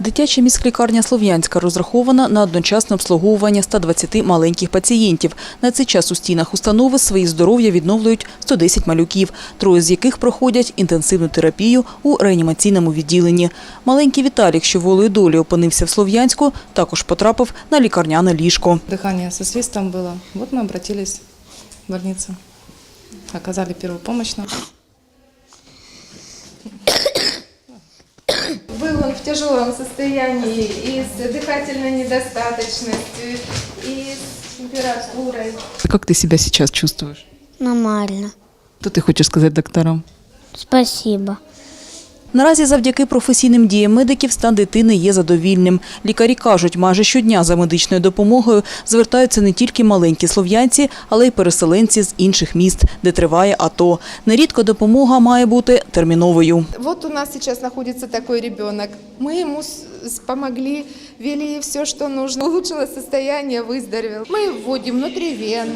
Дитяча міськлікарня Слов'янська розрахована на одночасне обслуговування 120 маленьких пацієнтів. На цей час у стінах установи свої здоров'я відновлюють 110 малюків, троє з яких проходять інтенсивну терапію у реанімаційному відділенні. Маленький Віталік, що волею долі опинився в Слов'янську, також потрапив на лікарняне ліжко. Дыхание со свистом было. Вот мы обратились в больницу. Оказали первую помощь В тяжелом состоянии и с дыхательной недостаточностью, и с температурой. Як ти себе зараз чувствуєш? Нормально. Що ти хочеш сказати докторам? Спасибо. Наразі завдяки професійним діям медиків стан дитини є задовільним. Лікарі кажуть, майже щодня за медичною допомогою звертаються не тільки маленькі слов'янці, але й переселенці з інших міст, де триває АТО. Нерідко допомога має бути терміновою. Вот у нас сейчас находится такой ребенок. Мы ему с- с- помогли, ввели все, что нужно. Улучшилось состояние, выздоровел. Мы вводим внутривенные м,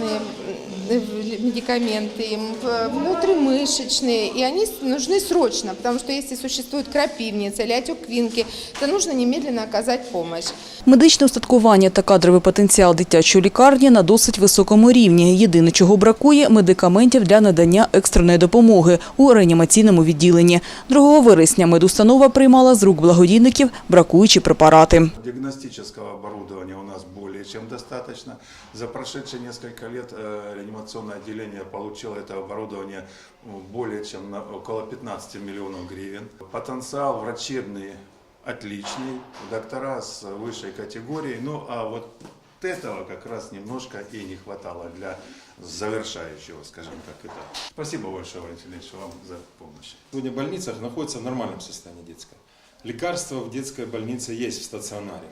медикаменты, им, э, внутримышечные, и они с- нужны срочно, потому что если существует крапивница или отек квинки, то нужно немедленно оказать помощь. Медичне устаткування та кадровий потенціал дитячої лікарні на досить високому рівні. Єдине, чого бракує – медикаментів для надання екстреної допомоги у реанімаційному відділенні. 2 вересня медустанова приймала з рук благодійників бракуючі препарати. Диагностического оборудования у нас более чем достаточно. За прошедшие несколько лет э, реанимационное отделение получило это оборудование ну, более чем на около 15 миллионов гривен. Потенциал врачебный отличный, доктора с высшей категорией. Ну а вот этого как раз немножко и не хватало для завершающего, скажем так, этапа. Спасибо большое, Валентин Ильич, вам за помощь. Сегодня в больницах находится в нормальном состоянии детская. Лекарства в детской больнице есть в стационаре.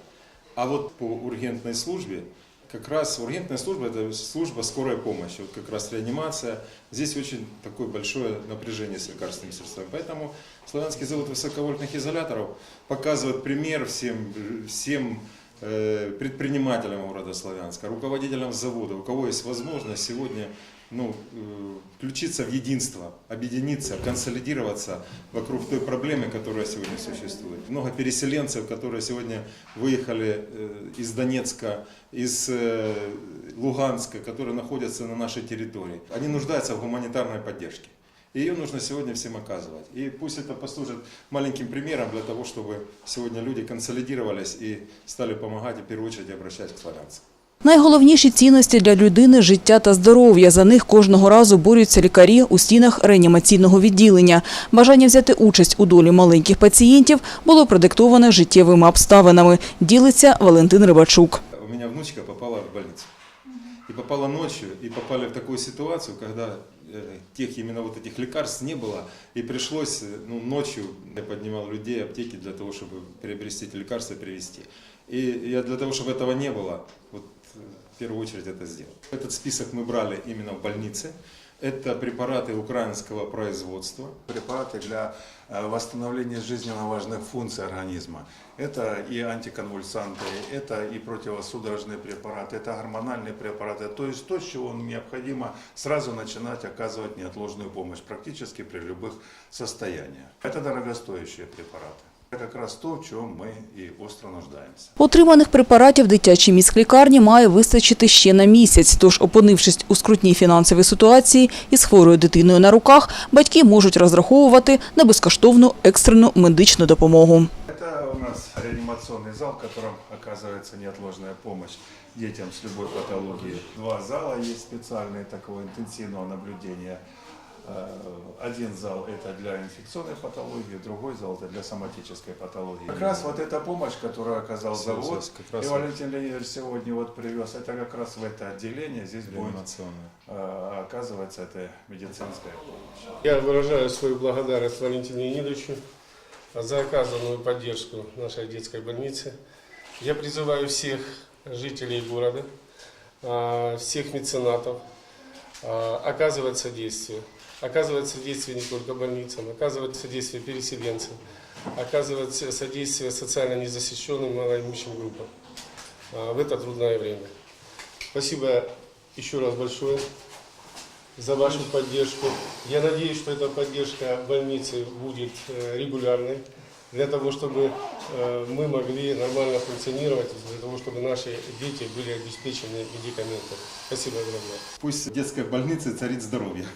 А вот по ургентной службе, как раз ургентная служба это служба скорой помощи, вот как раз реанимация. Здесь очень такое большое напряжение с лекарственными средствами. Поэтому Славянский завод высоковольтных изоляторов показывает пример всем, всем э, предпринимателям города Славянска, руководителям завода, у кого есть возможность сегодня ну, э, включиться в единство, объединиться, консолидироваться вокруг той проблемы, которая сегодня существует. Много переселенцев, которые сегодня выехали э, из Донецка, из э, Луганска, которые находятся на нашей территории. Они нуждаются в гуманитарной поддержке. И ее нужно сегодня всем оказывать. И пусть это послужит маленьким примером для того, чтобы сегодня люди консолидировались и стали помогать и в первую очередь обращать к славянцам. Найголовніші цінності для людини – життя та здоров'я. За них кожного разу борються лікарі у стінах реанімаційного відділення. Бажання взяти участь у долі маленьких пацієнтів було продиктоване життєвими обставинами, ділиться Валентин Рибачук. У мене внучка попала в больницу. И попала ночью, и попали в такую ситуацию, когда э, тех именно вот этих лекарств не было, и пришлось э, ну, ночью я поднимал людей, аптеки для того, чтобы приобрести эти лекарства и привезти. И я для того, чтобы этого не было, вот э, в первую очередь это сделал. Этот список мы брали именно в больнице. Это препараты украинского производства. препараты для э, восстановления жизненно важных функций организма. Это и антиконвульсанты, это и противосудорожные препараты, это гормональные препараты. То есть то, с чего необходимо сразу начинать оказывать неотложную помощь практически при любых состояниях. Это дорогостоящие препараты. Это как раз то, в чем мы и остро нуждаемся. Отриманих препаратів дитячій міськлікарні має вистачити ще на місяць. Тож, опинившись у скрутній фінансовій ситуації із хворою дитиною на руках, батьки можуть розраховувати на безкоштовну екстрену медичну допомогу. Это у нас реанимационный зал, в котором оказывается неотложная помощь детям с любой патологией. Два зала есть специальные такого интенсивного наблюдения. Э, Один зал это для инфекционной патологии, другой зал это для соматической патологии. Как раз вот эта помощь, которую оказал Все, завод, здесь как раз и. Валентин Леонидович сегодня вот привез, это как раз в это отделение, здесь будет Реанимационная. э, оказываться эта медицинская помощь. Я выражаю свою благодарность Валентину Леонидовичу за оказанную поддержку нашей детской больницы. Я призываю всех жителей города, а, всех меценатов оказывать содействие. Оказывать содействие не только больницам, оказывать содействие переселенцам, оказывать содействие социально незащищенным малоимущим группам а, в это трудное время. Спасибо еще раз большое за вашу поддержку. Я надеюсь, что эта поддержка больницы будет э, регулярной. для того, чтобы э, мы могли нормально функционировать, для того, чтобы наши дети были обеспечены медикаментами. Спасибо огромное. Пусть в детской больнице царит здоровье.